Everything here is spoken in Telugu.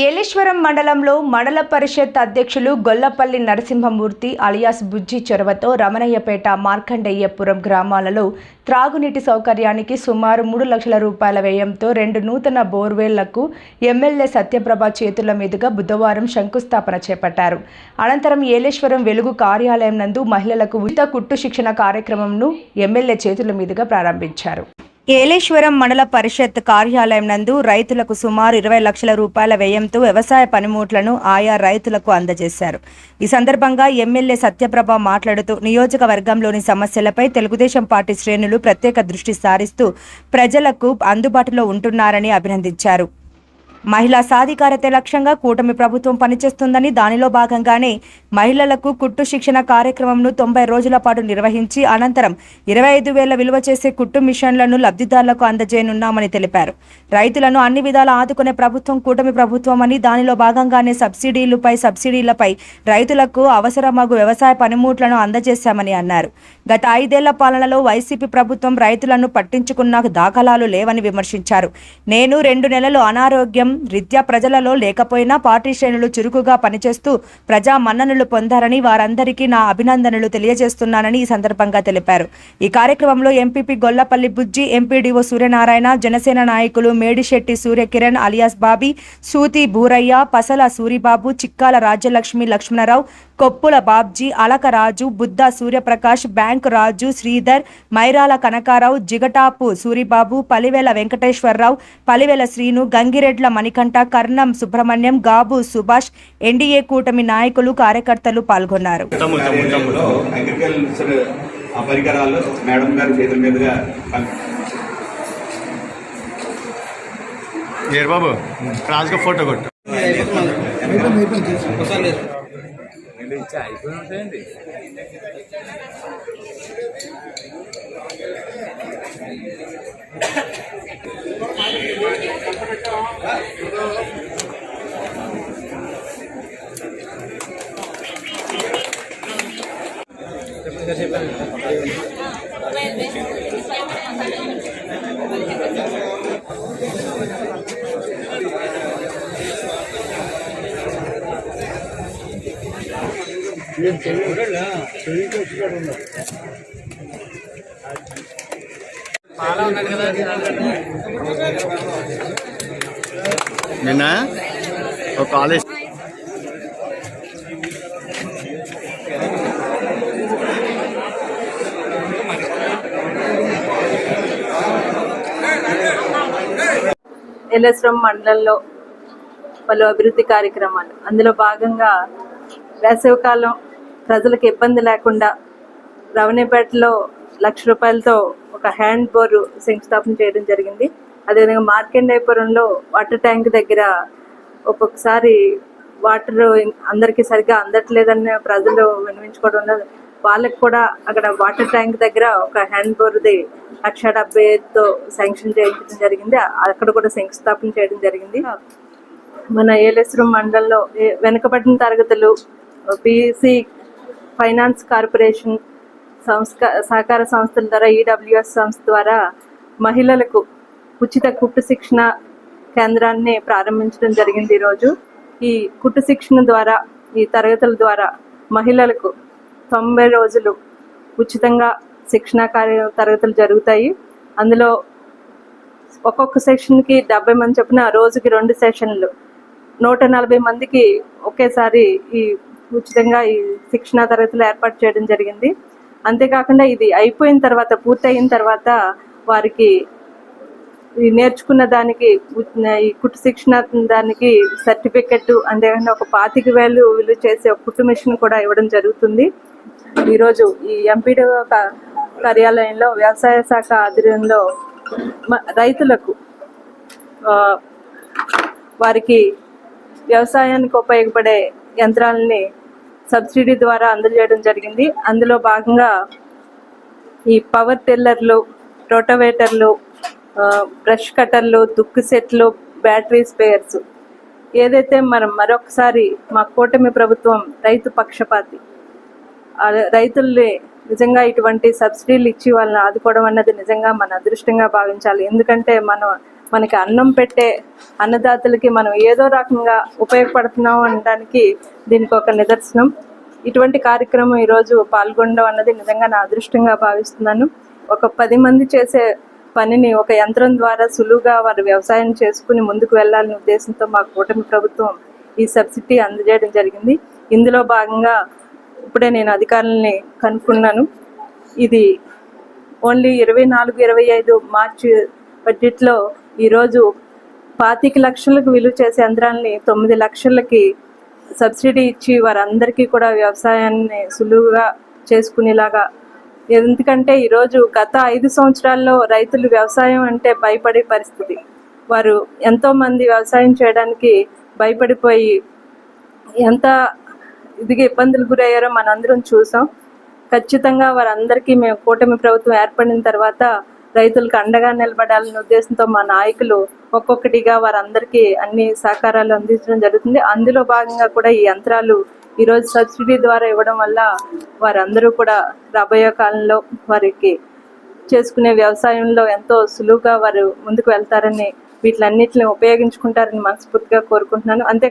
ఏలేశ్వరం మండలంలో మండల పరిషత్ అధ్యక్షులు గొల్లపల్లి నరసింహమూర్తి అలియాస్ బుజ్జి చొరవతో రమణయ్యపేట మార్కండయ్యపురం గ్రామాలలో త్రాగునీటి సౌకర్యానికి సుమారు మూడు లక్షల రూపాయల వ్యయంతో రెండు నూతన బోర్వెళ్ళకు ఎమ్మెల్యే సత్యప్రభ చేతుల మీదుగా బుధవారం శంకుస్థాపన చేపట్టారు. అనంతరం ఏలేశ్వరం వెలుగు కార్యాలయం నందు మహిళలకు ఉచిత కుట్టు శిక్షణ కార్యక్రమంను ఎమ్మెల్యే చేతుల మీదుగా ప్రారంభించారు. ఏలేశ్వరం మండల పరిషత్ కార్యాలయం నందు రైతులకు సుమారు ఇరవై లక్షల రూపాయల వ్యయంతో వ్యవసాయ పనిముట్లను ఆయా రైతులకు అందజేశారు. ఈ సందర్భంగా ఎమ్మెల్యే సత్యప్రభ మాట్లాడుతూ నియోజకవర్గంలోని సమస్యలపై తెలుగుదేశం పార్టీ శ్రేణులు ప్రత్యేక దృష్టి సారిస్తూ ప్రజలకు అందుబాటులో ఉంటున్నారని అభినందించారు. మహిళా సాధికారత లక్ష్యంగా కూటమి ప్రభుత్వం పనిచేస్తుందని దానిలో భాగంగానే మహిళలకు కుట్టు శిక్షణ కార్యక్రమంను తొంభై రోజుల పాటు నిర్వహించి అనంతరం ఇరవై ఐదు వేల విలువ చేసే కుట్టు మిషన్లను లబ్ధిదారులకు అందజేయనున్నామని తెలిపారు. రైతులను అన్ని విధాల ఆదుకునే ప్రభుత్వం కూటమి ప్రభుత్వం అని దానిలో భాగంగానే సబ్సిడీలపై సబ్సిడీలపై రైతులకు అవసరమగు వ్యవసాయ పనిముట్లను అందజేశామని అన్నారు. గత ఐదేళ్ళ పాలనలో వైసీపీ ప్రభుత్వం రైతులను పట్టించుకున్న దాఖలాలు లేవని విమర్శించారు. నేను రెండు నెలలు అనారోగ్యం రీత్యా ప్రజలలో లేకపోయినా పార్టీ శ్రేణులు చురుకుగా పనిచేస్తూ ప్రజా మన్ననలు పొందారని వారందరికీ నా అభినందనలు తెలియజేస్తున్నానని ఈ సందర్భంగా తెలిపారు. ఈ కార్యక్రమంలో ఎంపీపీ గొల్లపల్లి బుజ్జి ఎంపీడీఓ సూర్యనారాయణ జనసేన నాయకులు Medisetti Suryakiran alias Bobby Suthi Bhuraiah Pasala Suribabu Chikkala Rajyalakshmi Lakshmanarao Koppula Babji Alakaraju Buddha Suryaprakash bank Raju Sridhar Mairala Kanakarao Jigatapu Suribabu Palivela Venkateswararao Palivela Srinu Gangiredla Manikanta Karnam Subrahmanyam Gabu Subhash NDA కూటమి నాయకులు కార్యకర్తలు పాల్గొన్నారు పరికరాలు మేడం గారి చేతుల మీదుగా బాబు రాజుగా ఫోటో కొట్టు రెండు ఇచ్చి అయిపోయి ఉంటాయండి. చెప్పండి. నిన్న ఒక కాలేజ్. ఎల్ఎస్రం మండలంలో పలు అభివృద్ధి కార్యక్రమాలు. అందులో భాగంగా వేసవికాలం ప్రజలకు ఇబ్బంది లేకుండా రవణిపేటలో లక్ష రూపాయలతో ఒక హ్యాండ్ బోర్ శంకుస్థాపన చేయడం జరిగింది. అదేవిధంగా మార్కండేపురంలో వాటర్ ట్యాంక్ దగ్గర ఒక్కొక్కసారి వాటర్ అందరికీ సరిగ్గా అందట్లేదని ప్రజలు వినిపించుకోవడం వాళ్ళకి కూడా అక్కడ వాటర్ ట్యాంక్ దగ్గర ఒక హ్యాండ్ బోర్ది లక్ష డెబ్బైతో శాంక్షన్ చేయించడం జరిగింది. అక్కడ కూడా శంకుస్థాపన చేయడం జరిగింది. మన ఏలేశ్వరం మండలంలో వెనుకబడిన తరగతులు బీసీ ఫైనాన్స్ కార్పొరేషన్ సంస్క సహకార సంస్థల ద్వారా ఈడబ్ల్యూఎస్ సంస్థ ద్వారా మహిళలకు ఉచిత కుట్టు శిక్షణ కేంద్రాన్ని ప్రారంభించడం జరిగింది ఈరోజు. ఈ కుట్టు శిక్షణ ద్వారా ఈ తరగతుల ద్వారా మహిళలకు తొంభై రోజులు ఉచితంగా శిక్షణ కార్య తరగతులు జరుగుతాయి. అందులో ఒక్కొక్క సెషన్కి డెబ్బై మంది చొప్పున రోజుకి రెండు సెషన్లు. నూట నలభై మందికి ఒకేసారి ఈ ఉచితంగా ఈ శిక్షణ తరగతులు ఏర్పాటు చేయడం జరిగింది. అంతేకాకుండా ఇది అయిపోయిన తర్వాత పూర్తయిన తర్వాత వారికి ఈ నేర్చుకున్న దానికి ఈ కుట్టు శిక్షణ దానికి సర్టిఫికెట్ అంతేకాకుండా ఒక పాతిక వేలు విలువ చేసే ఒక కుట్టు మిషన్ కూడా ఇవ్వడం జరుగుతుంది. ఈరోజు ఈ ఎంపీడీ కార్యాలయంలో వ్యవసాయ శాఖ ఆధ్వర్యంలో మ- రైతులకు వారికి వ్యవసాయానికి ఉపయోగపడే యంత్రాలని సబ్సిడీ ద్వారా అందజేయడం జరిగింది. అందులో భాగంగా ఈ పవర్ టిల్లర్లు రోటోవేటర్లు బ్రష్ కట్టర్లు దుక్కు సెట్లు బ్యాటరీ స్పేయర్స్ ఏదైతే మనం మరొకసారి మా కూటమి ప్రభుత్వం రైతు పక్షపాతి రైతుల్ని నిజంగా ఇటువంటి సబ్సిడీలు ఇచ్చి వాళ్ళని ఆదుకోవడం అన్నది నిజంగా మన అదృష్టంగా భావించాలి. ఎందుకంటే మనం మనకి అన్నం పెట్టే అన్నదాతలకి మనం ఏదో రకంగా ఉపయోగపడుతున్నాం అనడానికి దీనికి ఒక నిదర్శనం. ఇటువంటి కార్యక్రమం ఈరోజు పాల్గొనడం అన్నది నిజంగా నా అదృష్టంగా భావిస్తున్నాను. ఒక పది మంది చేసే పనిని ఒక యంత్రం ద్వారా సులువుగా వారు వ్యవసాయం చేసుకుని ముందుకు వెళ్ళాలనే ఉద్దేశంతో మా కూటమి ప్రభుత్వం ఈ సబ్సిడీ అందజేయడం జరిగింది. ఇందులో భాగంగా ఇప్పుడే నేను అధికారులని కనుక్కున్నాను. ఇది ఓన్లీ ఇరవై నాలుగు ఇరవై ఐదు మార్చి బడ్జెట్లో ఈరోజు పాతిక లక్షలకు విలువ చేసే యంత్రాలని తొమ్మిది లక్షలకి సబ్సిడీ ఇచ్చి వారందరికీ కూడా వ్యవసాయాన్ని సులువుగా చేసుకునేలాగా. ఎందుకంటే ఈరోజు గత ఐదు సంవత్సరాల్లో రైతులు వ్యవసాయం అంటే భయపడే పరిస్థితి. వారు ఎంతోమంది వ్యవసాయం చేయడానికి భయపడిపోయి ఎంత ఇదిగా ఇబ్బందులు గురయ్యారో మనందరం చూసాం. ఖచ్చితంగా వారందరికీ మేము కూటమి ప్రభుత్వం ఏర్పడిన తర్వాత రైతులకు అండగా నిలబడాలనే ఉద్దేశంతో మా నాయకులు ఒక్కొక్కటిగా వారందరికీ అన్ని సహకారాలు అందించడం జరుగుతుంది. అందులో భాగంగా కూడా ఈ యంత్రాలు ఈరోజు సబ్సిడీ ద్వారా ఇవ్వడం వల్ల వారందరూ కూడా రాబోయే కాలంలో వారికి చేసుకునే వ్యవసాయంలో ఎంతో సులువుగా వారు ముందుకు వెళ్తారని వీటిలన్నిటిని ఉపయోగించుకుంటారని మనస్ఫూర్తిగా కోరుకుంటున్నాను. అంతే